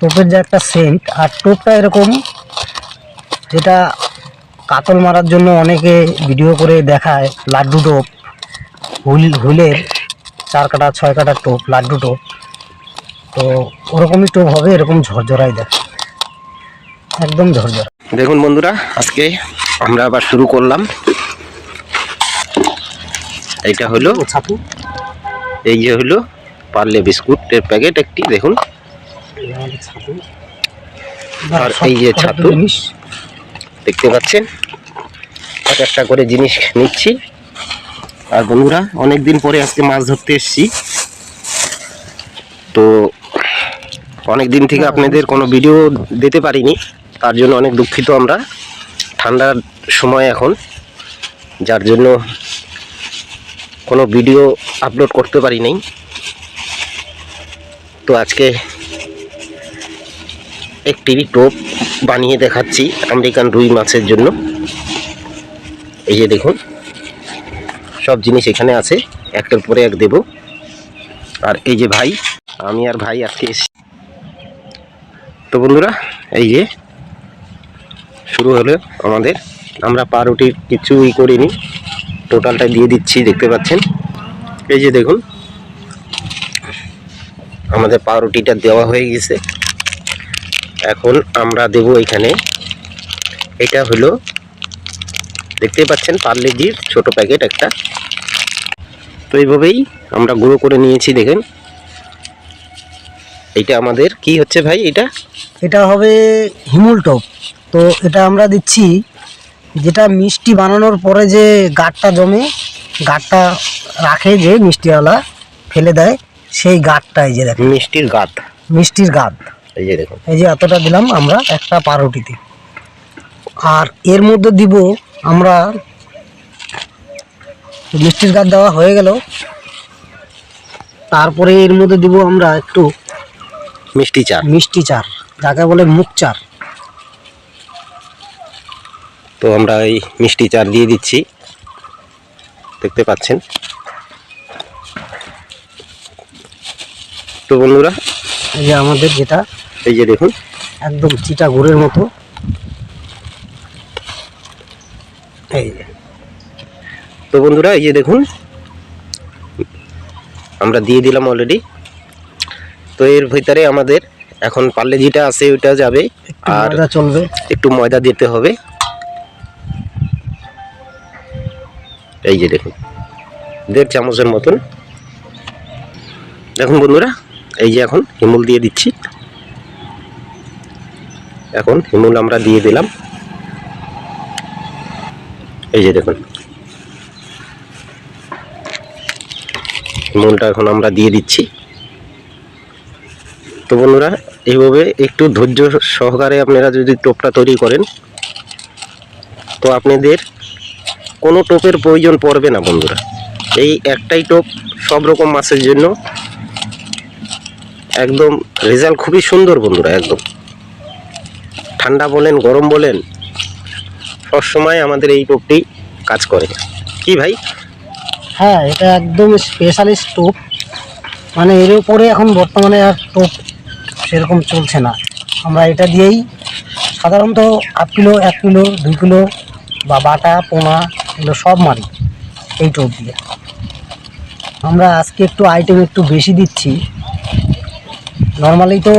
টোপের যে একটা সেন্ট আর টোপটা এরকম যেটা কাতল মারার জন্য অনেকে ভিডিও করে দেখায় লাড্ডু টোপ। হুল হুলের চার কাটা ছয় কাটা টোপ লাড্ডু টোপ। তো ওরকমই টোপ হবে এরকম ঝরঝরাই দেখ। একদম ঝরঝরা। দেখুন বন্ধুরা আজকে আমরা আবার শুরু করলাম। এইটা হলো ছাতু। এই যে হলো পার্লে বিস্কুটের প্যাকেট একটি দেখুন। আর এই যে ছাতু। দেখতে পাচ্ছেন? একটা করে জিনিস নিচ্ছি। আর বন্ধুরা অনেক দিন পরে আজকে মাছ ধরতে এসেছি। তো অনেক দিন থেকে আপনাদের কোনো ভিডিও দিতে পারিনি। তার জন্য অনেক দুঃখিত আমরা। ঠান্ডার সময় এখন। যার জন্য কোনো ভিডিও আপলোড করতে পারি নাই। তো আজকে একটি টোপ বানিয়ে দেখাচ্ছি আমেরিকান রুই মাছের জন্য। এই যে দেখুন, সব জিনিস এখানে আছে, একটার পরে এক দেব। আর এই যে ভাই, আমি আর ভাই আজকে এসেছি। তো বন্ধুরা, এই যে শুরু হলো আমাদের। আমরা পাউরুটির কিছুই করিনি, টোটালটা দিয়ে দিচ্ছি, দেখতে পাচ্ছেন। এই যে দেখুন, আমাদের পাউরুটিটা দেওয়া হয়ে গেছে। এখন আমরা দেব এখানে। এটা হলো দেখতে পাচ্ছেন পার্লেজির ছোট প্যাকেট একটা। তো এইভাবেই আমরা গুঁড়ো করে নিয়েছি দেখেন। এটা আমাদের কি হচ্ছে ভাই এটা? এটা হবে হিমুল টপ। তো এটা আমরা দিচ্ছি যেটা মিষ্টি বানানোর পরে যে গাঠটা জমে গাঠটা রাখে যে মিষ্টিওয়ালা ফেলে দেয় সেই গাঠটা এই যে দেখেন। মিষ্টির গাঁত। মিষ্টির গাদ এই যে দেখুন। এই যে এতটা দিলাম আমরা একটা পাউরুটিতে আর এর মধ্যে দিব আমরা মিষ্টির গাদ দেওয়া হয়ে গেল। তারপরে এর মধ্যে দিব আমরা একটু মিষ্টি চা মিষ্টি চার যাকে বলে মুখ চার। তো আমরা এই মিষ্টি চার দিয়ে দিচ্ছি। দেখতে পাচ্ছেন? তো বন্ধুরা এই যে আমাদের যেটা এই যে দেখুন একদম চিটা গুড়ের মতো। এই যে। তো বন্ধুরা এই যে দেখুন আমরা দিয়ে দিলাম অলরেডি তো এর ভিতরে আমাদের এখন পারলে যেটা আছে ওইটা যাবে আর চলবে। একটু ময়দা দিতে হবে। এই যে দেখুন দেড় চামচের মতন। দেখুন বন্ধুরা এই যে এখন হিমুল দিয়ে দিচ্ছি। এখন হিমুল আমরা দিয়ে দিলাম। এই যে দেখুন। হিমুলটা এখন আমরা দিয়ে দিচ্ছি। তো বন্ধুরা, এইভাবে একটু ধৈর্য সহকারে আপনারা যদি টোপটা তৈরি করেন, তো আপনাদের কোনো টোপের প্রয়োজন পড়বে না বন্ধুরা। এই একটাই টোপ সব রকম মাছের জন্য একদম রেজাল্ট খুবই সুন্দর বন্ধুরা, একদম। ঠান্ডা বলেন, গরম বলেন সবসময় আমাদের এই টোপটি কাজ করে। কি ভাই? হ্যাঁ এটা একদম স্পেশালিস্ট টোপ। মানে এর উপরে এখন বর্তমানে আর টোপ সেরকম চলছে না। আমরা এটা দিয়েই সাধারণত আধ কিলো, এক কিলো, দুই কিলো বা বাটা, পোনা এগুলো সব মারি এই টোপ দিয়ে। আমরা আজকে একটু আইটেম একটু বেশি দিচ্ছি। নর্মালি তো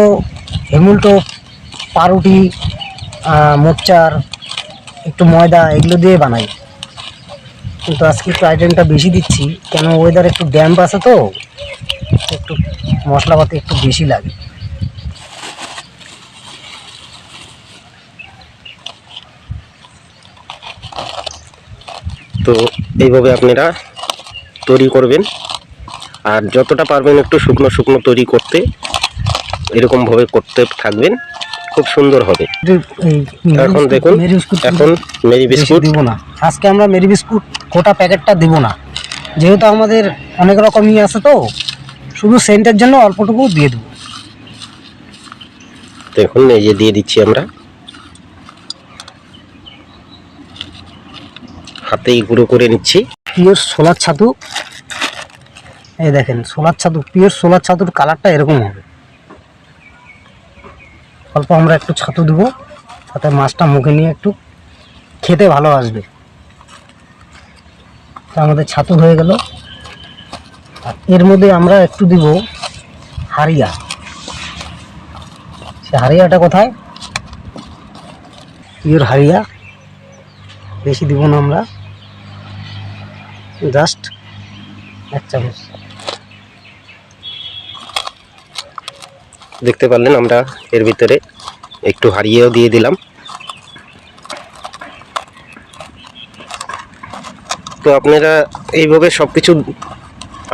হেমুল টোপ, পাউরুটি আহ, মোচ্চার একটু ময়দা এগুলো দিয়ে বানাই। কিন্তু আজকে একটু আইটেমটা বেশি দিচ্ছি কেন ওয়েদার একটু ড্যাম্প আছে তো একটু মশলাপাতি একটু বেশি লাগে। তো এইভাবে আপনারা তৈরি করবেন। আর যতটা পারবেন একটু শুকনো শুকনো তৈরি করতে এরকমভাবে করতে থাকবেন। খুব সুন্দর হবে। এখন দেখুন এখন মেরি বিস্কুট। দিব না। আজকে আমরা মেরি বিস্কুট গোটা প্যাকেটটা দেবো না। যেহেতু আমাদের অনেক রকমই আছে তো শুধু সেন্টের জন্য অল্পটুকু দিয়ে দেবো। দেখুন এই যে দিয়ে দিচ্ছি আমরা। হাতেই গুঁড়ো করে নিচ্ছি। পিওর সোলার ছাতু। এই দেখেন সোলার ছাতু পিওর সোলার ছাতুর কালারটা এরকম হবে। অল্প আমরা একটু ছাতু দেবো, তাতে মাছটা মুখে নিয়ে একটু খেতে ভালো আসবে। তা আমাদের ছাতু হয়ে গেল। আর এর মধ্যে আমরা একটু দিব হারিয়া সে হারিয়াটা কোথায়? পিওর হারিয়া বেশি দিব না আমরা। জাস্ট এক চামচ। দেখতে পারলেন, আমরা এর ভিতরে একটু হারিয়েও দিয়ে দিলাম। তো আপনারা এইভাবে সব কিছু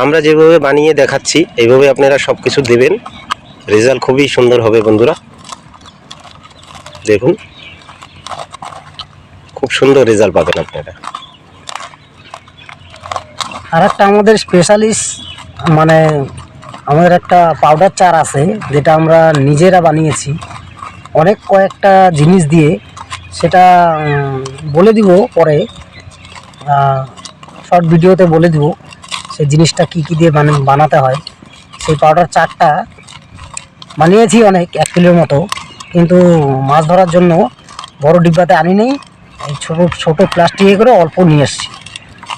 আমরা যেভাবে বানিয়ে দেখাচ্ছি, এইভাবে আপনারা সব কিছু দেবেন। রেজাল্ট খুবই সুন্দর হবে, বন্ধুরা। দেখুন। খুব সুন্দর রেজাল্ট পাবেন আপনারা। আর একটা আমাদের স্পেশালিস্ট মানে আমাদের একটা পাউডার চার আছে যেটা আমরা নিজেরা বানিয়েছি। অনেক কয়েকটা জিনিস দিয়ে সেটা বলে দিব পরে শর্ট ভিডিওতে বলে দিব সেই জিনিসটা কি কি দিয়ে বান- বানাতে হয়। সেই পাউডার চারটা বানিয়েছি অনেক এক কিলোর মতো। কিন্তু মাছ ধরার জন্য বড় ডিব্বাতে আনি নেই এই ছোটো ছোটো প্লাস্টিকে করে অল্প নিয়ে এসেছি।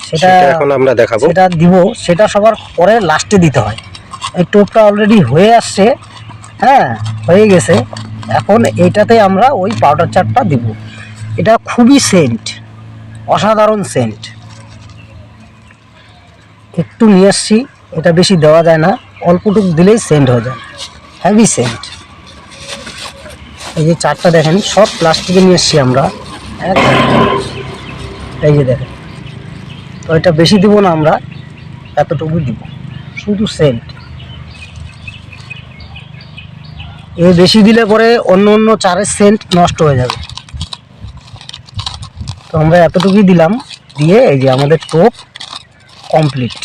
সেটা সেটা এখন আমরা দেখাবো। সেটা দিব সেটা সবার পরে লাস্টে দিতে হয়। এই টোপটা অলরেডি হয়ে আসছে হ্যাঁ হয়ে গেছে। এখন এইটাতে আমরা ওই পাউডার চারটা দিব। এটা খুবই সেন্ট অসাধারণ সেন্ট একটু নিয়ে আসছি, এটা বেশি দেওয়া যায় না, অল্পটুক দিলেই সেন্ট হয়ে যায়। হ্যাভি সেন্ট এই যে চারটা দেখেন, সব প্লাস্টিকে নিয়ে এসছি আমরা। একদম। এই যে দেখেন। তো এটা বেশি দিব না আমরা, এতটুকু দিব। শুধু সেন্ট এ বেশি দিলে পরে অন্য অন্য চারের সেন্ট নষ্ট হয়ে যাবে। তো আমরা এতটুকুই দিলাম, দিয়ে এই যে আমাদের টোপ কমপ্লিট।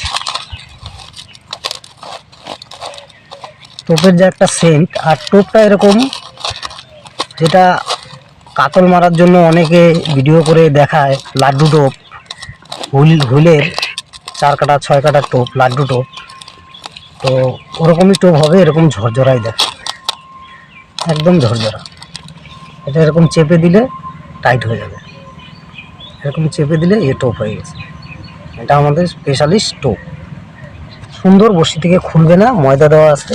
টোপের যে একটা সেন্ট, আর টোপটা এরকম যেটা কাতল মারার জন্য অনেকে ভিডিও করে দেখায়, লাড্ডু টোপ, হুল, হুলের চার কাটা, ছয় কাটা টোপ, লাড্ডু টোপ। তো ওরকমই টোপ হবে, এরকম ঝরঝরাই দেখ। একদম ঝরঝরা। এটা এরকম চেপে দিলে টাইট হয়ে যাবে। এরকম চেপে দিলে এ টোপ হয়ে গেছে। এটা আমাদের স্পেশালিস্ট টোপ সুন্দর বসি থেকে খুলবে না, ময়দা দেওয়া আছে।